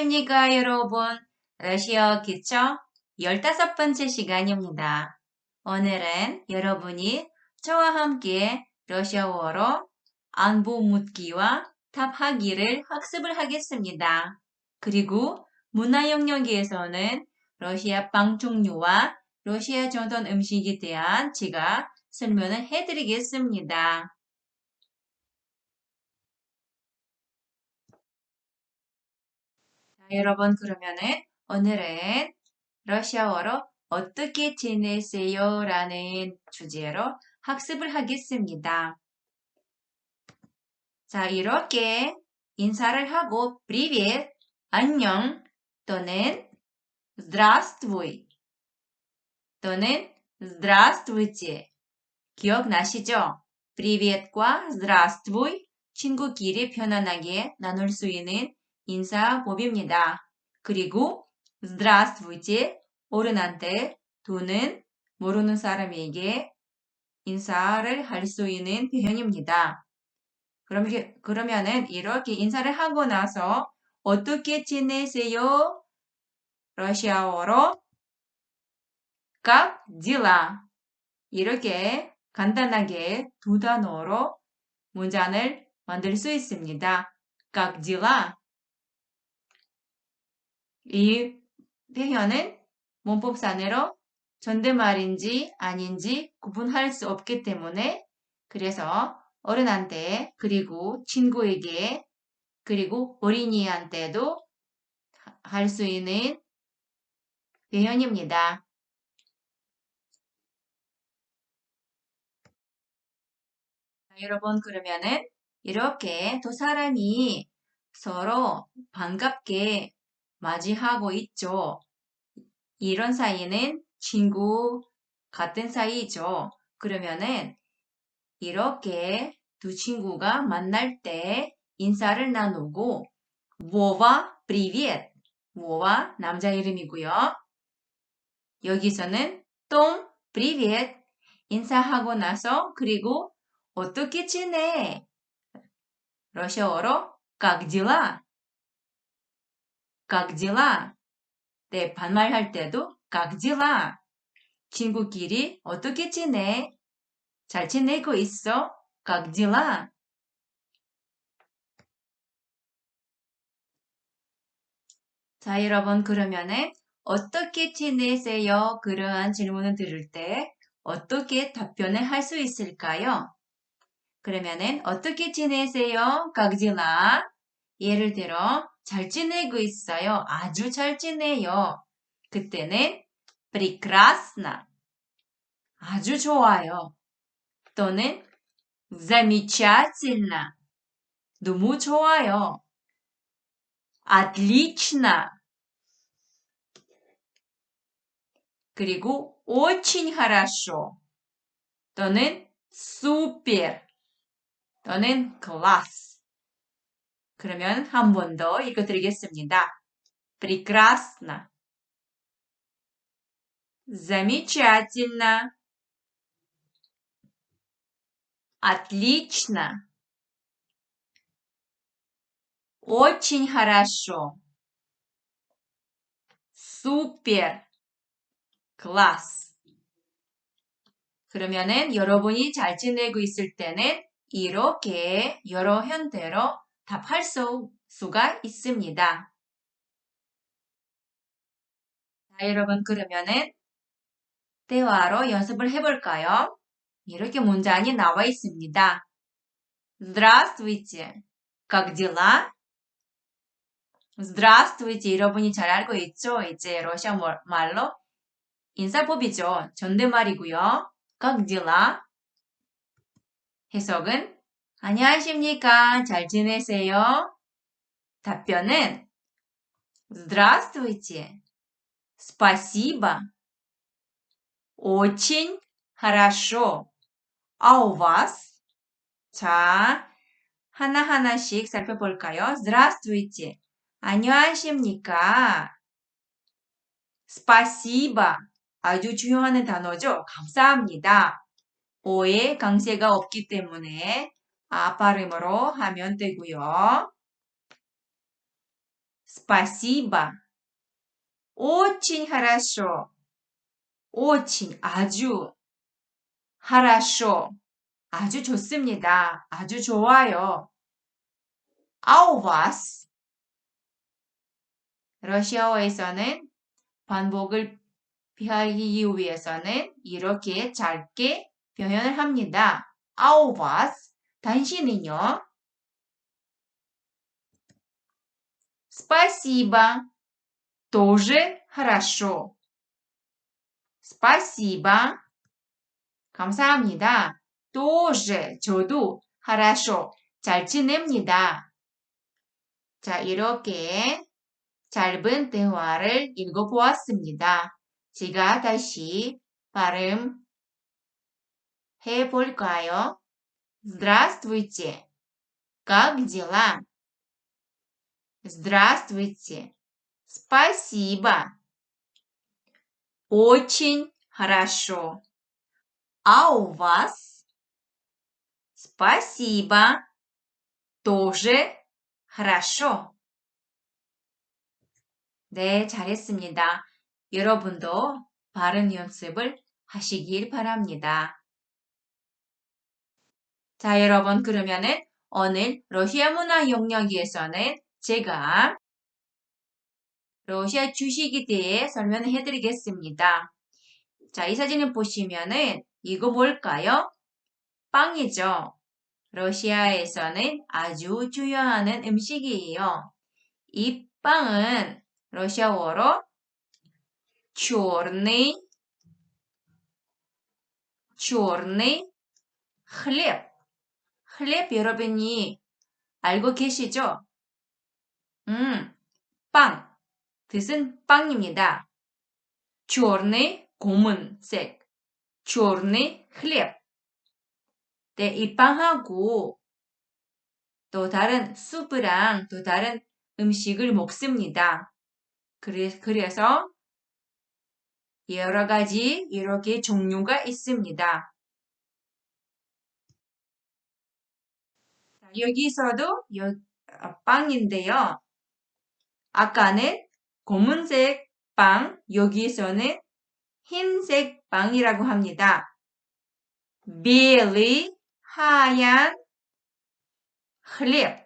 안녕하십니까, 여러분. 러시아 기초 15번째 시간입니다. 오늘은 여러분이 저와 함께 러시아어로 안보 묻기와 답하기를 학습을 하겠습니다. 그리고 문화 영역에서는 러시아 빵 종류와 러시아 전통 음식에 대한 제가 설명을 해드리겠습니다. 여러분 그러면은 오늘은 러시아어로 어떻게 지내세요? 라는 주제로 학습을 하겠습니다. 자, 이렇게 인사를 하고 привет, 안녕 또는 здравствуй 또는 здравствуйте 기억나시죠? privet과 здравствуй 친구끼리 편안하게 나눌 수 있는 인사법입니다. 그리고 здравствуйте 어른한테 또는 모르는 사람에게 인사를 할 수 있는 표현입니다. 그럼, 그러면은 이렇게 인사를 하고 나서 어떻게 지내세요? 러시아어로 как дела? 이렇게 간단하게 두 단어로 문장을 만들 수 있습니다. как дела? 이 표현은 문법상으로 존댓말인지 아닌지 구분할 수 없기 때문에 그래서 어른한테 그리고 친구에게 그리고 어린이한테도 할 수 있는 표현입니다. 여러분 그러면은 이렇게 두 사람이 서로 반갑게 맞이하고 있죠. 이런 사이는 친구 같은 사이죠. 그러면은 이렇게 두 친구가 만날 때 인사를 나누고 뭐와 привет 뭐와 남자 이름이고요. 여기서는 똥 привет 인사하고 나서 그리고 어떻게 지내? 러시아어로 как дела? как дела? 네, 반말할 때도 как дела? 친구끼리 어떻게 지내? 잘 지내고 있어? как дела? 자, 여러분 그러면은 어떻게 지내세요? 그러한 질문을 들을 때 어떻게 답변을 할 수 있을까요? 그러면은 어떻게 지내세요? как дела? 예를 들어 잘 지내고 있어요. 아주 잘 지내요. 그때는 прекрасно. 아주 좋아요. 또는 замечательно. 너무 좋아요. отлично. 그리고 очень хорошо. 또는 супер. 또는 класс. 그러면 한 번 더 읽어드리겠습니다. прекрасно. замечательно. отлично. очень хорошо. супер. класс. 그러면은 여러분이 잘 지내고 있을 때는 이렇게 여러 형태로 답할 수, 수가 있습니다. 자, 여러분 그러면은 대화로 연습을 해볼까요? 이렇게 문장이 나와 있습니다. Здравствуйте. Как дела? Здравствуйте. 여러분이 잘 알고 있죠? 이제 러시아 말로 인사법이죠. 존댓말이고요. Как дела? 해석은 안녕하십니까? 잘 지내세요? 답변은 Здравствуйте. Спасибо. Очень хорошо. А у вас? 자, 하나하나씩 살펴볼까요? Здравствуйте. 안녕하십니까? Спасибо. 아주 중요한 단어죠. 감사합니다. 오에 강세가 없기 때문에 아 발음으로 하면 되고요. спасибо. очень хорошо. очень 아주 хорошо. 아주 좋습니다. 아주 좋아요. А у вас? 러시아어에서는 반복을 피하기 위해서는 이렇게 짧게 표현을 합니다. А у вас? 당신은요? Спасибо. тоже хорошо. Спасибо. 감사합니다. тоже 저도 хорошо 잘 지냅니다. 자, 이렇게 짧은 대화를 읽어보았습니다. 제가 다시 발음 해볼까요? Здравствуйте. Как дела? Здравствуйте. Спасибо. Очень хорошо. А у вас? Спасибо. тоже хорошо. 네, 잘했습니다. 여러분도 발음 연습을 하시길 바랍니다. 자, 여러분, 그러면은 오늘 러시아 문화 영역에서는 제가 러시아 주식에 대해 설명을 해드리겠습니다. 자, 이 사진을 보시면은 이거 뭘까요? 빵이죠. 러시아에서는 아주 중요한 음식이에요. 이 빵은 러시아어로 черный, черный хлеб. хлеб 여러분이 알고 계시죠? 음, 빵. 뜻은 빵입니다. черный 검은색. черный хлеб. 네, 이 빵하고 또 다른 수프랑 또 다른 음식을 먹습니다. 그래, 그래서 여러 가지 이렇게 종류가 있습니다. 여기서도 여, 아, 빵인데요. 아까는 검은색 빵, 여기서는 흰색 빵이라고 합니다. 빌리 하얀 클립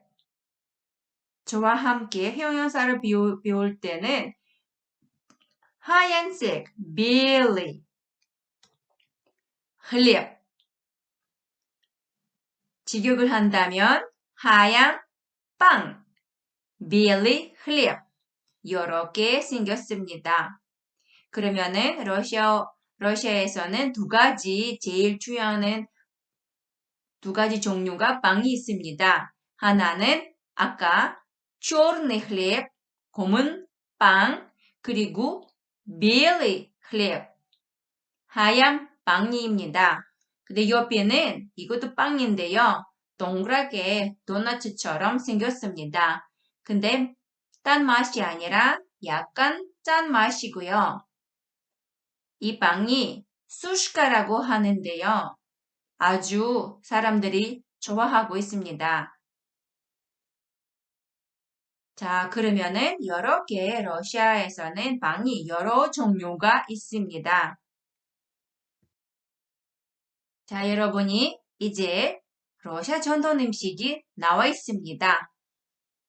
저와 함께 형용사를 배우, 배울 때는 하얀색 빌리 클립 직역을 한다면 하얀 빵, белый хлеб. 이렇게 생겼습니다. 그러면은 러시아 러시아에서는 두 가지 제일 중요한 두 가지 종류가 빵이 있습니다. 하나는 아까 черный хлеб, 검은 빵, 그리고 белый хлеб, 하얀 빵입니다. 근데 옆에는 이것도 빵인데요. 동그랗게 도넛처럼 생겼습니다. 근데 딴 맛이 아니라 약간 짠 맛이고요. 이 빵이 수시카라고 하는데요. 아주 사람들이 좋아하고 있습니다. 자, 그러면은 여러 개 러시아에서는 빵이 여러 종류가 있습니다. 자, 여러분이 이제 러시아 전통 음식이 나와 있습니다.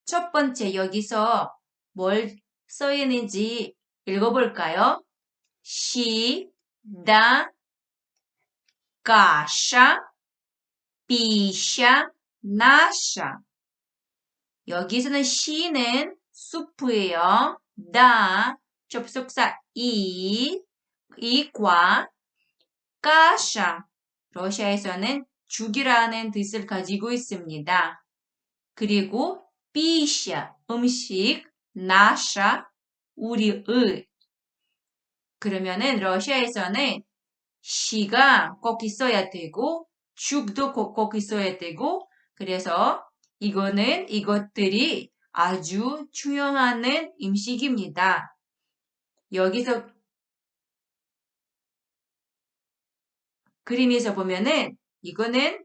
첫 번째 여기서 뭘 써있는지 읽어볼까요? 시, 다, 가샤, 비샤, 나샤. 여기서는 시는 수프예요. 다, 접속사 이, 이과, 가샤. 러시아에서는 죽이라는 뜻을 가지고 있습니다. 그리고 비샤, 음식, 나샤, 우리의. 그러면은 러시아에서는 시가 꼭 있어야 되고 죽도 꼭, 꼭 있어야 되고 그래서 이거는 이것들이 아주 중요한 음식입니다. 여기서 그림에서 보면은 이거는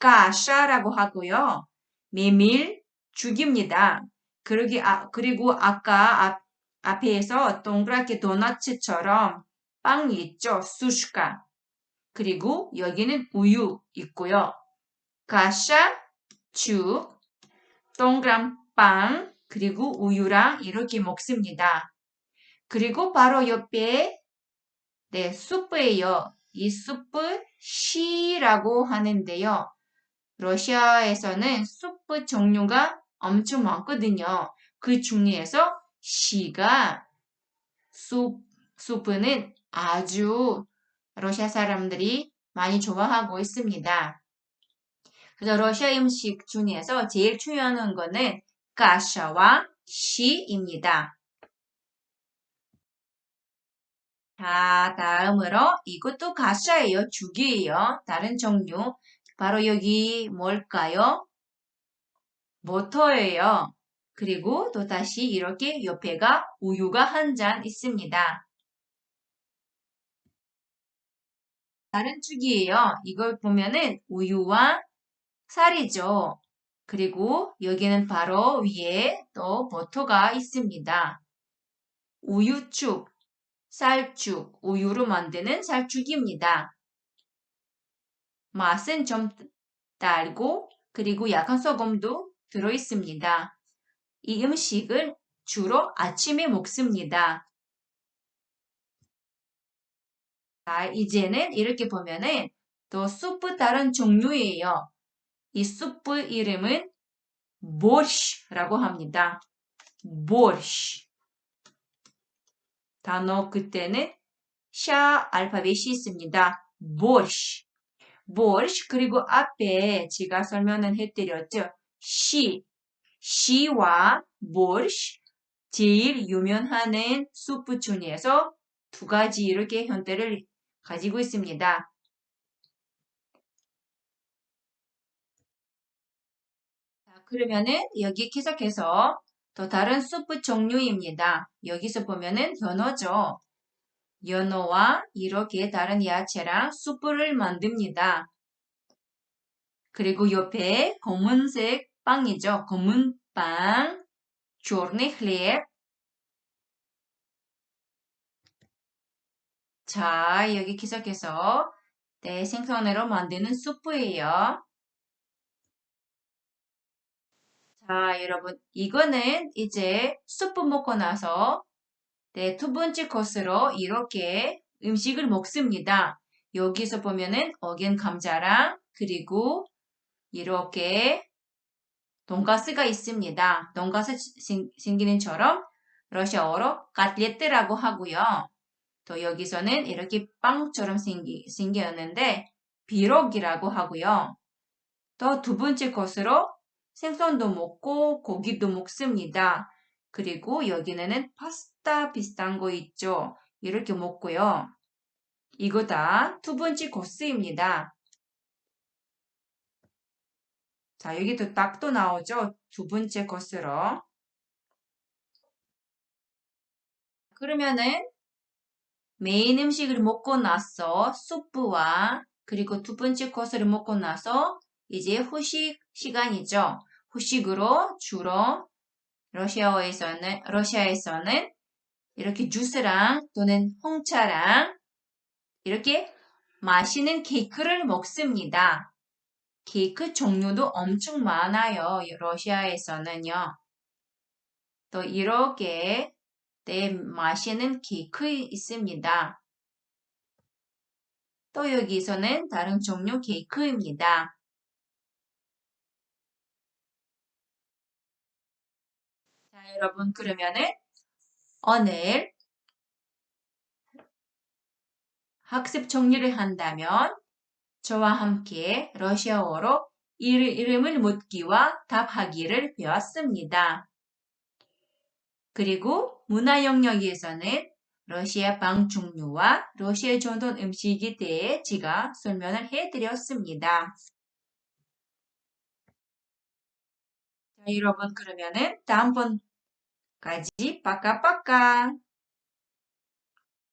까샤라고 하고요. 메밀 죽입니다. 그러기, 아, 그리고 아까 앞, 앞에서 동그랗게 도넛처럼 빵이 있죠. 수슈카. 그리고 여기는 우유 있고요. 가샤, 죽, 동그란 빵, 그리고 우유랑 이렇게 먹습니다. 그리고 바로 옆에 네, 수프예요. 이 수프 시라고 하는데요. 러시아에서는 수프 종류가 엄청 많거든요. 그 중에서 시가 수, 수프는 아주 러시아 사람들이 많이 좋아하고 있습니다. 그래서 러시아 음식 중에서 제일 중요한 거는 가샤와 시입니다. 자, 다음으로 이것도 가샤예요. 죽이에요. 다른 종류. 바로 여기 뭘까요? 버터예요. 그리고 또 다시 이렇게 옆에가 우유가 한 잔 있습니다. 다른 축이에요. 이걸 보면은 우유와 쌀이죠. 그리고 여기는 바로 위에 또 버터가 있습니다. 우유축, 쌀죽, 우유로 만드는 쌀죽입니다. 맛은 좀 달고 그리고 약한 소금도 들어 있습니다. 이 음식을 주로 아침에 먹습니다. 자, 이제는 이렇게 보면은 또 수프 다른 종류예요. 이 수프 이름은 보르시라고 합니다. 보르시. 단어 그때는 샤 알파벳이 있습니다. 보르시. 보르시 그리고 앞에 제가 설명을 해드렸죠. 시. 시와 보르시. 제일 유명한 수프 중에서 두 가지 이렇게 형태를 가지고 있습니다. 자, 그러면은 여기 계속해서 또 다른 수프 종류입니다. 여기서 보면은 연어죠. 연어와 이렇게 다른 야채랑 수프를 만듭니다. 그리고 옆에 검은색 빵이죠. 검은 빵, черный хлеб. 자, 여기 계속해서 네, 생선으로 만드는 수프예요. 자, 여러분, 이거는 이제 수프 먹고 나서 네, 두 번째 코스로 이렇게 음식을 먹습니다. 여기서 보면은 어겐 감자랑 그리고 이렇게 돈가스가 있습니다. 돈가스 생기는 처럼 러시아어로 까틀레트라고 하고요. 또 여기서는 이렇게 빵처럼 생기, 생겼는데 비록이라고 하고요. 또 두 번째 것으로 생선도 먹고 고기도 먹습니다. 그리고 여기는 파스타 비슷한 거 있죠. 이렇게 먹고요. 이거 다 두 번째 코스입니다. 자, 여기도 딱또 나오죠. 두 번째 코스로. 그러면은 메인 음식을 먹고 나서 수프와 그리고 두 번째 코스를 먹고 나서 이제 후식 시간이죠. 후식으로 주로 러시아에서는 러시아에서는 이렇게 주스랑 또는 홍차랑 이렇게 마시는 케이크를 먹습니다. 케이크 종류도 엄청 많아요. 러시아에서는요. 또 이렇게 네, 마시는 케이크 있습니다. 또 여기서는 다른 종류 케이크입니다. 여러분 그러면은 오늘 학습 정리를 한다면 저와 함께 러시아어로 이름을 묻기와 답하기를 배웠습니다. 그리고 문화 영역에서는 러시아 방 종류와 러시아 전통 음식에 대해 제가 설명을 해드렸습니다. 자, 여러분 그러면은 다음번 까지 빠까빠까